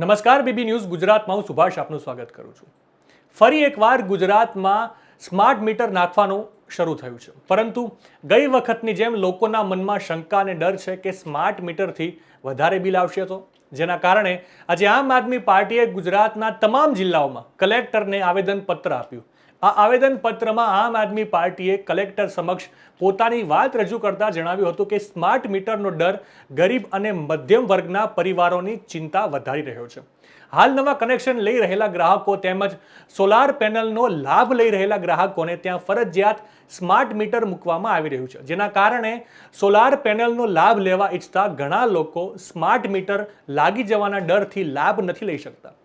નમસ્કાર, BB news ગુજરાતમાં હું સુભાષ આપનું સ્વાગત કરું છું. ફરી એકવાર ગુજરાતમાં સ્માર્ટ મીટર નાખવાનું શરૂ થયું છે. પરંતુ ગઈ વખતની જેમ લોકોના મનમાં શંકા અને ડર છે કે સ્માર્ટ મીટરથી વધારે બિલ આવશે તો? જેના કારણે આજે આમ આદમી પાર્ટીએ ગુજરાતના તમામ જિલ્લાઓમાં કલેક્ટરને આવેદનપત્ર આપ્યું. આ આવેદનપત્રમાં આમ આદમી પાર્ટીએ કલેક્ટર સમક્ષ પોતાની વાત રજૂ કરતા જણાવ્યું હતું કે સ્માર્ટ મીટરનો ડર ગરીબ અને મધ્યમ વર્ગના પરિવારોની ચિંતા વધારી રહ્યો છે. હાલ નવા કનેક્શન લઈ રહેલા ગ્રાહકો તેમજ સોલાર પેનલનો લાભ લઈ રહેલા ગ્રાહકોને ત્યાં ફરજિયાત સ્માર્ટ મીટર મૂકવામાં આવી રહ્યું છે. જેના કારણે સોલાર પેનલનો લાભ લેવા ઈચ્છતા ઘણા લોકો સ્માર્ટ મીટર લાગી જવાના ડરથી લાભ નથી લઈ શકતા.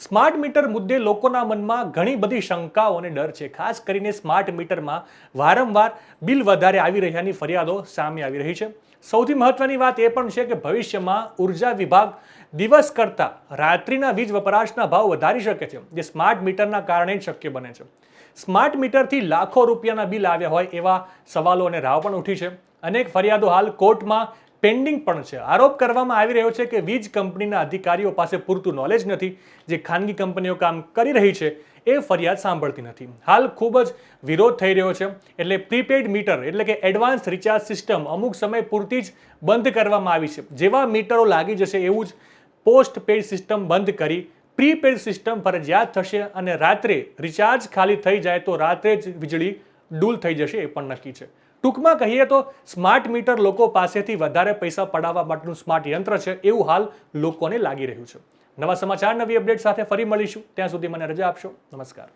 સ્માર્ટ મીટર મુદ્દે લોકોના મનમાં ઘણી બધી શંકાઓ અને ડર છે. ખાસ કરીને સ્માર્ટ મીટરમાં વારંવાર બિલ વધારે આવી રહ્યાની ફરિયાદો સામે આવી રહી છે. સૌથી મહત્વની વાત એ પણ છે કે ભવિષ્યમાં ઊર્જા વિભાગ દિવસ કરતાં રાત્રિના વીજ વપરાશના ભાવ વધારી શકે છે, જે સ્માર્ટ મીટરના કારણે જ શક્ય બને છે. સ્માર્ટ મીટરથી લાખો રૂપિયાના બિલ આવ્યા હોય એવા સવાલો અને રાવ પણ ઉઠી છે. અનેક ફરિયાદો હાલ કોર્ટમાં પેન્ડિંગ પણ છે. આરોપ કરવામાં આવી રહ્યો છે કે વીજ કંપનીના અધિકારીઓ પાસે પૂરતું નોલેજ નથી. જે ખાનગી કંપનીઓ કામ કરી રહી છે, એ ફરિયાદ સાંભળતી નથી. હાલ ખૂબ જ વિરોધ થઈ રહ્યો છે. એટલે પ્રીપેડ મીટર એટલે કે એડવાન્સ રિચાર્જ સિસ્ટમ અમુક સમય પૂરતી જ બંધ કરવામાં આવી છે. જેવા મીટરો લાગી જશે એવું જ પોસ્ટ પેડ સિસ્ટમ બંધ કરી પ્રીપેડ સિસ્ટમ ફરજિયાત થશે અને રાત્રે રિચાર્જ ખાલી થઈ જાય તો રાત્રે જ વીજળી ડૂલ થઈ જશે એ પણ નક્કી છે. ટૂંકમાં કહીએ તો સ્માર્ટ મીટર લોકો પાસેથી વધારે પૈસા પડાવવા માટેનું સ્માર્ટ યંત્ર છે એવું હાલ લોકોને લાગી રહ્યું છે. નવા સમાચાર, નવી અપડેટ સાથે ફરી મળીશું. ત્યાં સુધી મને રજા આપશો. નમસ્કાર.